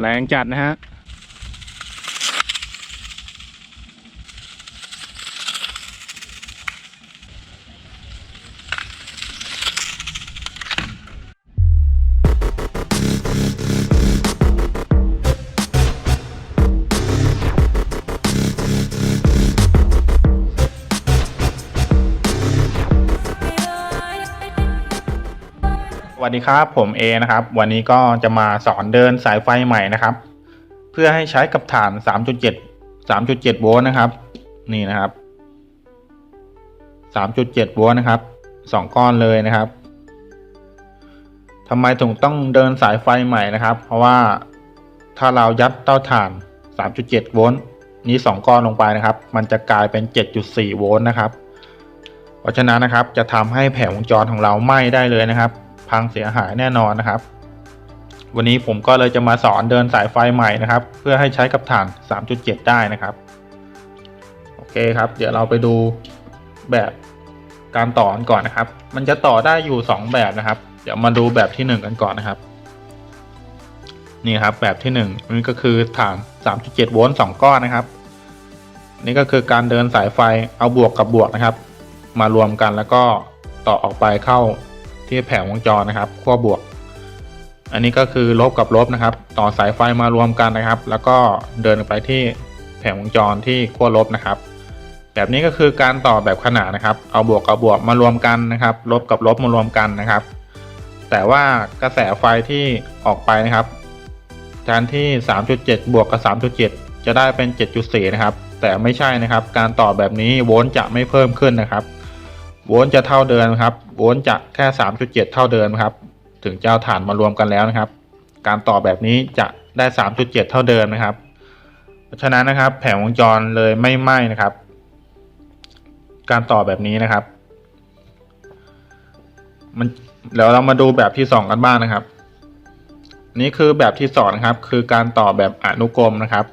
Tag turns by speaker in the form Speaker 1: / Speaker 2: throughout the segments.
Speaker 1: แรงจัดนะฮะ สวัสดีครับ ผมเอนะครับ วันนี้ก็จะมาสอนเดินสายไฟใหม่นะครับ เพื่อให้ใช้กับฐาน 3.7 3.7 โวลต์นะครับ นี่นะครับ 3.7 โวลต์นะครับสองก้อนเลยนะครับทำไมถึงต้องเดินสายไฟใหม่นะครับ เพราะว่าถ้าเรายัดเต้าถ่าน 3.7 โวลต์นี้ 2 ก้อนลงไปนะครับ มันจะกลายเป็น 7.4 โวลต์นะครับ เพราะฉะนั้นนะครับจะทำให้แผงวงจรของเราไหม้ได้เลยนะครับ พังเสียหายแน่นอนนะครับ วันนี้ผมก็เลยจะมาสอนเดินสายไฟใหม่นะครับ เพื่อให้ใช้กับฐาน 3.7 ได้นะครับ โอเคครับ เดี๋ยวเราไปดูแบบการต่อกันก่อนนะครับ มันจะต่อได้อยู่ 2 แบบนะครับ เดี๋ยวมาดูแบบที่ 1 กันก่อนนะครับ นี่ครับแบบที่1นี่ก็คือฐาน 3.7 โวลต์2ก้อนนะครับ นี่ก็คือการเดินสายไฟเอาบวกกับบวกนะครับ มารวมกันแล้วก็ต่อออกไปเข้า ที่แผงวงจรนะครับขั้วบวก อันนี้ก็คือลบกับลบนะครับ ต่อสายไฟมารวมกันนะครับ แล้วก็เดินไปที่แผงวงจรที่ขั้วลบนะครับ แบบนี้ก็คือการต่อแบบขนานนะครับ เอาบวกกับบวกมารวมกันนะครับ ลบกับลบมารวมกันนะครับ แต่ว่ากระแสไฟที่ออกไปนะครับแทนที่ 3.7 บวกกับ 3.7 จะได้เป็น 7.4 นะครับ แต่ไม่ใช่นะครับ การต่อแบบนี้โวลต์จะไม่เพิ่มขึ้นนะครับ โวลต์จะเท่าเดิมครับโวลต์จะแค่ 3.7 เท่าเดิมครับ ถึงจะเอาฐานมารวมกันแล้วนะครับ การต่อแบบนี้จะได้ 3.7 เท่าเดิมนะครับ เพราะฉะนั้นนะครับ แผงวงจรเลยไม่ไหม้นะครับ การต่อแบบนี้นะครับ มันเดี๋ยวเรามาดูแบบที่สองกันบ้างนะครับ นี่คือแบบที่สองนะครับ คือการต่อแบบอนุกรมนะครับ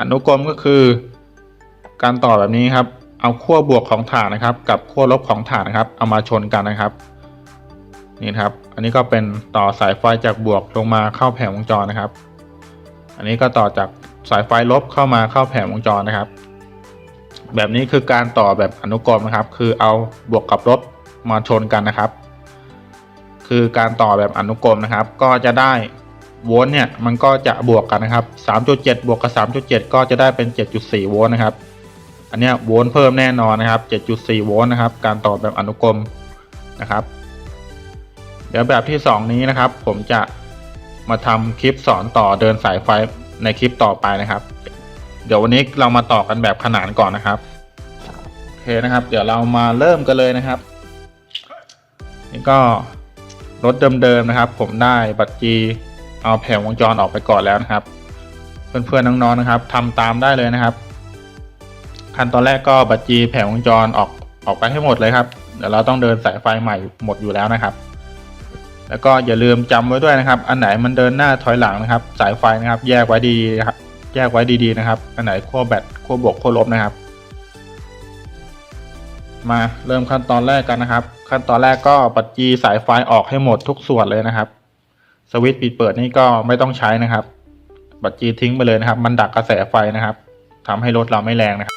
Speaker 1: อนุกรมก็คือ การต่อแบบนี้ครับ เอาขั้วบวกของฐานนะครับ กับขั้วลบของฐานนะครับ เอามาชนกันนะครับนี่ครับ อันนี้ก็เป็นต่อสายไฟจากบวกลงมาเข้าแผงวงจรนะครับ อันนี้ก็ต่อจากสายไฟลบเข้ามาเข้าแผงวงจรนะครับ แบบนี้คือการต่อแบบอนุกรมนะครับ คือเอาบวกกับลบมาชนกันนะครับ คือการต่อแบบอนุกรมนะครับ ก็จะได้โวลต์เนี่ยมันก็จะบวกกันนะครับ 3.7 บวกกับ 3.7 ก็จะได้เป็น 7.4 โวลต์นะครับ อันนี้โวลต์เพิ่มแน่นอนนะครับ 7.4 โวลต์นะครับ การต่อแบบอนุกรมนะครับ เดี๋ยวแบบที่ 2 นี้นะครับ ผมจะมาทำคลิปสอนต่อเดินสายไฟในคลิปต่อไปนะครับ เดี๋ยววันนี้เรามาต่อกันแบบขนานก่อนนะครับโอเคนะครับ เดี๋ยวเรามาเริ่มกันเลยนะครับ นี่ก็รถเดิมๆนะครับ ผมได้บัตรจีเอาแผงวงจรออกไปก่อนแล้วนะครับ เพื่อนๆน้องๆนะครับทำตามได้เลยนะครับ ขั้นตอนแรกก็บัตรจีแผงวงจรออกออกไปให้หมดเลยครับ เดี๋ยวเราต้องเดินสายไฟใหม่หมดอยู่แล้วนะครับ แล้วก็อย่าลืมจำไว้ด้วยนะครับ อันไหนมันเดินหน้าถอยหลังนะครับ สายไฟนะครับ แยกไว้ดีนะครับแยกไว้ดีๆนะครับ อันไหนขั้วแบตขั้วบวกขั้วลบนะครับ มาเริ่มขั้นตอนแรกกันนะครับ ขั้นตอนแรกก็ปัดจีสายไฟออกให้หมดทุกส่วนเลยนะครับ สวิตช์ปิดเปิดนี่ก็ไม่ต้องใช้นะครับบัตรจีทิ้งไปเลยนะครับ มันดักกระแสไฟนะครับทำให้รถเราไม่แรงนะครับ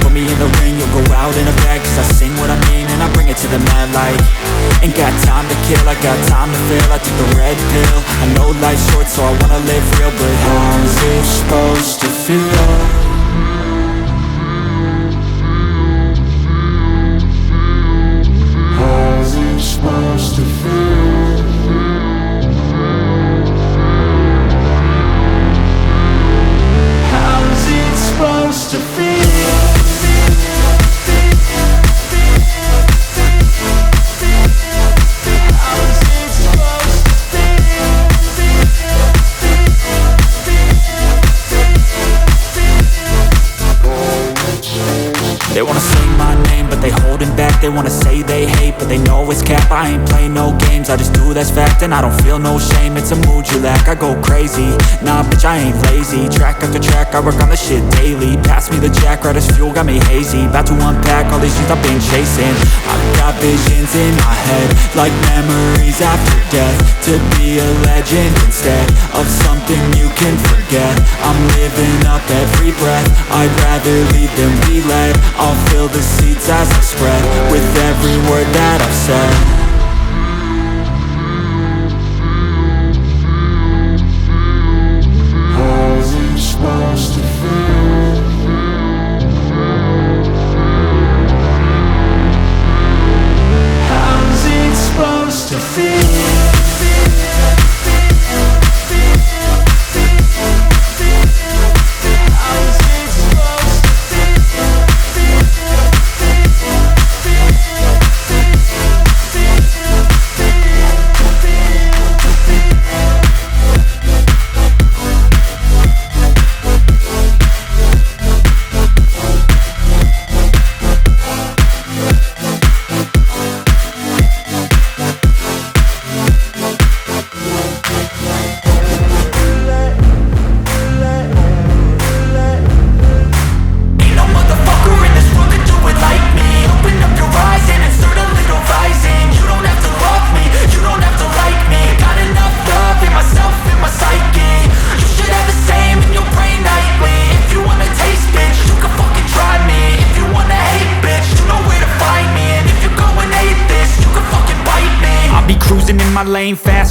Speaker 2: put me in the ring, you'll go out in a bag, cause I sing what I mean and I bring it to the mad light, ain't got time to kill, I got time to feel, I took the red pill, I know life's short so I wanna live real, but how's it supposed to feel?
Speaker 3: Supposed to feel?
Speaker 2: Wanna say they hate, but they know it's cap. I ain't playing no I just do that's fact, and I don't feel no shame. It's a mood you lack. I go crazy, nah, bitch, I ain't lazy. Track after track, I work on the shit daily. Pass me the jack, right as fuel, got me hazy. About to unpack all these things I've been chasing. I've got visions in my head, like memories after death. To be a legend instead of something you can forget. I'm living up every breath. I'd rather lead than be led. I'll fill the seats as I spread with every word that I've said.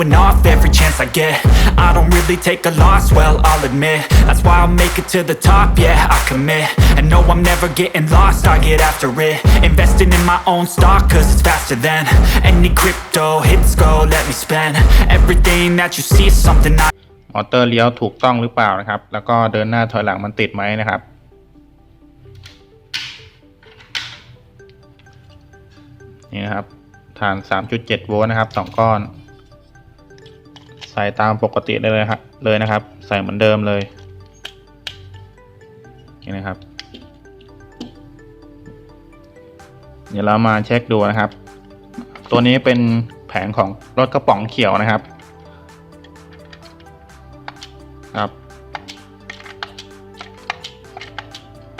Speaker 2: going off every chance I get I don't really take a loss, well, I'll admit That's why I'll make it to the top, yeah, I commit And no, I'm never getting lost, I get after it Investing in my own stock, cause it's faster than Any crypto, hits go, let me spend Everything that you see is something I
Speaker 1: มอเตอร์เลี้ยวถูกต้องหรือเปล่านะครับ แล้วก็เดินหน้าถอยหลังมันติดไหมนะครับ นี่นะครับ ฐาน 3.7 โวลต์นะครับ 2 ก้อน ส่ตามปกติได้เลยครับเลยนะครับ ใส่เหมือนเดิมเลยนี่นะครับ เดี๋ยวเรามาเช็คดูนะครับ ตัวนี้เป็นแผงของรถกระป๋องเขียวนะครับครับ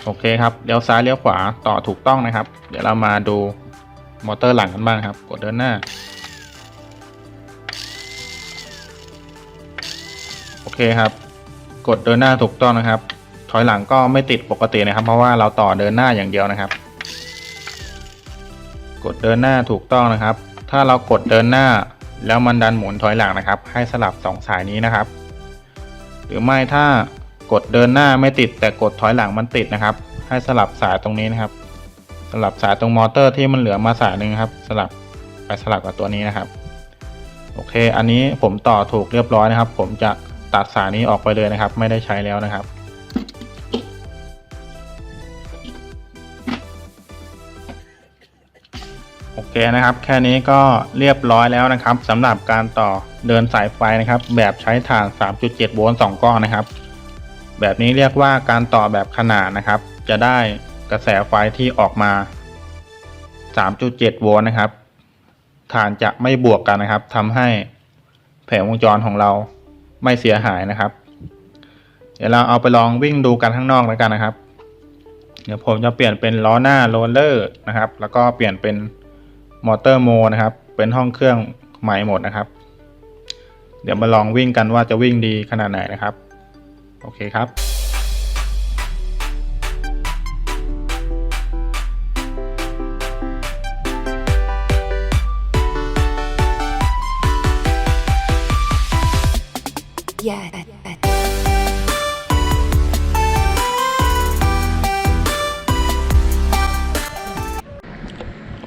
Speaker 1: โอเคครับเลี้ยวซ้ายเลี้ยวขวาต่อถูกต้องนะครับ เดี๋ยวเรามาดูมอเตอร์หลังกันบ้างครับ กดเดินหน้า เคครับ กดเดินหน้าถูกต้องนะครับ ถอยหลังก็ไม่ติดปกตินะครับ เพราะว่าเราต่อเดินหน้าอย่างเดียวนะครับ กดเดินหน้าถูกต้องนะครับ ถ้าเรากดเดินหน้าแล้วมันดันหมุนถอยหลังนะครับ ให้สลับสองสายนี้นะครับ หรือไม่ถ้ากดเดินหน้าไม่ติด แต่กดถอยหลังมันติดนะครับ ให้สลับสายตรงนี้นะครับ สลับสายตรงมอเตอร์ที่มันเหลือมาสายหนึ่งครับ สลับไปสลับกับตัวนี้นะครับ โอเค อันนี้ผมต่อถูกเรียบร้อยนะครับ ผมจะ ตัดสายนี้ออกไปเลยนะครับ ไม่ได้ใช้แล้วนะครับ โอเคนะครับ แค่นี้ก็เรียบร้อยแล้วนะครับสำหรับการต่อเดินสายไฟนะครับ แบบใช้ถ่าน 3.7 โวลต์2ก้อนนะครับ แบบนี้เรียกว่าการต่อแบบขนานนะครับ จะได้กระแสไฟที่ออกมา 3.7 โวลต์นะครับฐานจะไม่บวกกันนะครับทำให้แผงวงจรของเรา ไม่เสียหายนะครับ เดี๋ยวเราเอาไปลองวิ่งดูกันข้างนอกแล้วกันนะครับ เดี๋ยวผมจะเปลี่ยนเป็นล้อหน้าโรลเลอร์นะครับ แล้วก็เปลี่ยนเป็นมอเตอร์โมนะครับ เป็นห้องเครื่องใหม่หมดนะครับ เดี๋ยวมาลองวิ่งกันว่าจะวิ่งดีขนาดไหนนะครับ โอเคครับ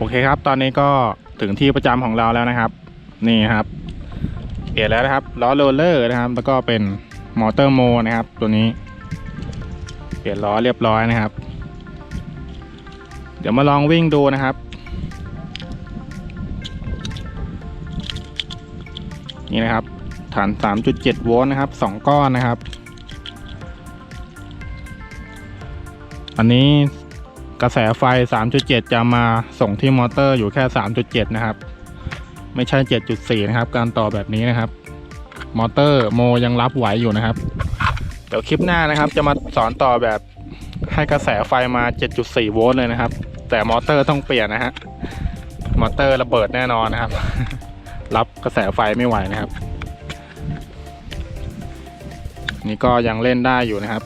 Speaker 1: อเคครับ ตอนนี้ก็ถึงที่ประจำของเราแล้วนะครับ นี่ครับ เปลี่ยนแล้วนะครับล้อโรลเลอร์นะครับ แล้วก็เป็นมอเตอร์โมนะครับ ตัวนี้ เปลี่ยนล้อเรียบร้อยนะครับ เดี๋ยวมาลองวิ่งดูนะครับ นี่นะครับ ฐาน 3.7 โวลต์นะครับ 2 ก้อนนะครับ อันนี้ กระแสไฟ 3.7 จะมาส่งที่มอเตอร์อยู่แค่ 3.7 นะครับ ไม่ใช่ 7.4 นะครับ การต่อแบบนี้นะครับ มอเตอร์โมยังรับไหวอยู่นะครับ เดี๋ยวคลิปหน้านะครับ จะมาสอนต่อแบบให้กระแสไฟมา 7.4 โวลต์เลยนะครับ แต่มอเตอร์ต้องเปลี่ยนนะฮะ มอเตอร์ระเบิดแน่นอนนะครับ รับกระแสไฟไม่ไหวนะครับ นี่ก็ยังเล่นได้อยู่นะครับ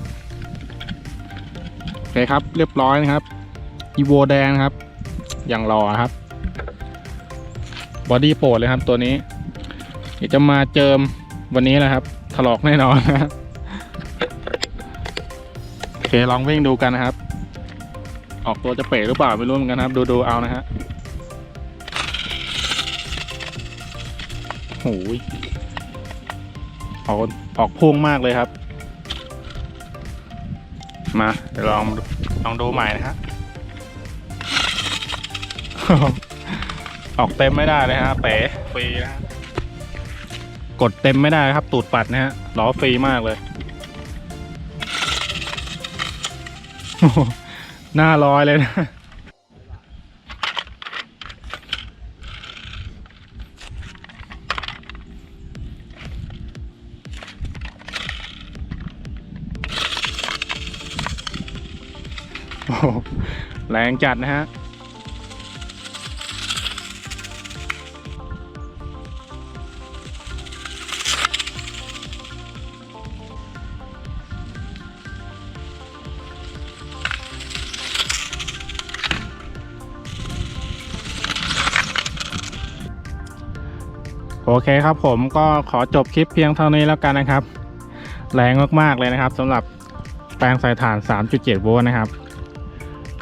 Speaker 1: โอเคครับ เรียบร้อยนะครับ อีโวแดงครับ อย่างรอครับ บอดี้โปรดเลยครับตัวนี้เดี๋ยวจะมาเจิมวันนี้แหละครับ ถลอกแน่นอนนะครับโอเคลองวิ่งดูกันนะครับ ออกตัวจะเป๋หรือเปล่าไม่รู้เหมือนกันครับ ดูดูๆเอานะฮะโอ้ยออกออกพุ่งมากเลยครับ มาเดี๋ยวลองลองดูใหม่นะฮะ ออกเต็มไม่ได้เลยฮะเป๋ฟรีนะฮะกดเต็มไม่ได้ครับ ตูดปัดนะฮะล้อฟรีมากเลยโอ้โหหน้าลอยเลยนะโอ้โหแรงจัดนะฮะ โอเคครับผมก็ขอจบคลิปเพียงเท่านี้แล้วกันนะครับ แรงมากๆเลยนะครับสำหรับแปลงสายถ่าน 3.7 โวลต์นะครับ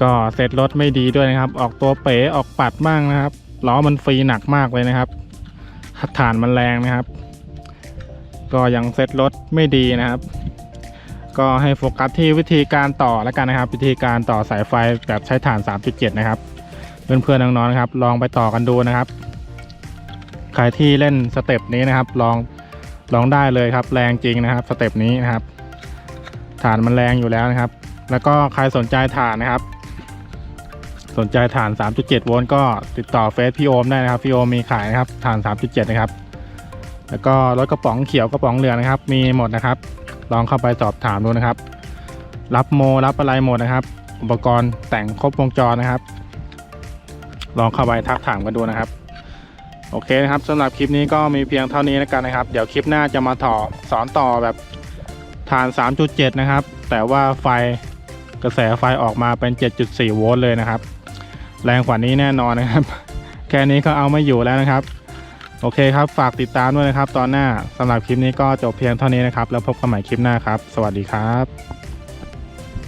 Speaker 1: ก็เซตรถไม่ดีด้วยนะครับ ออกตัวเป๋ออกปัดบ้างนะครับล้อมันฟรีหนักมากเลยนะครับฐานมันแรงนะครับ ก็ยังเซตรถไม่ดีนะครับ ก็ให้โฟกัสที่วิธีการต่อแล้วกันนะครับ วิธีการต่อสายไฟแบบใช้ถ่าน 3.7 นะครับ เพื่อนๆน้องๆนะครับ ลองไปต่อกันดูนะครับ ใครที่เล่นสเต็ปนี้นะครับ ลองลองได้เลยครับ แรงจริงนะครับ สเต็ปนี้นะครับ ฐานมันแรงอยู่แล้วนะครับ แล้วก็ใครสนใจฐานนะครับ สนใจฐาน 3.7 โวลต์ก็ติดต่อเฟซพี่โอมได้นะครับพี่โอมมีขายนะครับ ฐาน 3.7 นะครับ แล้วก็รถกระป๋องเขียวกระป๋องเหลืองนะครับ มีหมดนะครับ ลองเข้าไปสอบถามดูนะครับ รับโมรับอะไรหมดนะครับ อุปกรณ์แต่งครบวงจรนะครับ ลองเข้าไปทักถามกันดูนะครับ โอเคนะครับสำหรับคลิปนี้ก็มีเพียงเท่านี้แล้วกันนะครับ เดี๋ยวคลิปหน้าจะมาต่อสอนต่อแบบฐาน 3.7 นะครับ แต่ว่าไฟกระแสไฟออกมาเป็น 7.4 โวลต์เลยนะครับ แรงกว่านี้แน่นอนนะครับ แค่นี้ก็เอาไม่อยู่แล้วนะครับ โอเคครับ ฝากติดตามด้วยนะครับ ตอนหน้าสำหรับคลิปนี้ก็จบเพียงเท่านี้นะครับ แล้วพบกันใหม่คลิปหน้าครับ สวัสดีครับ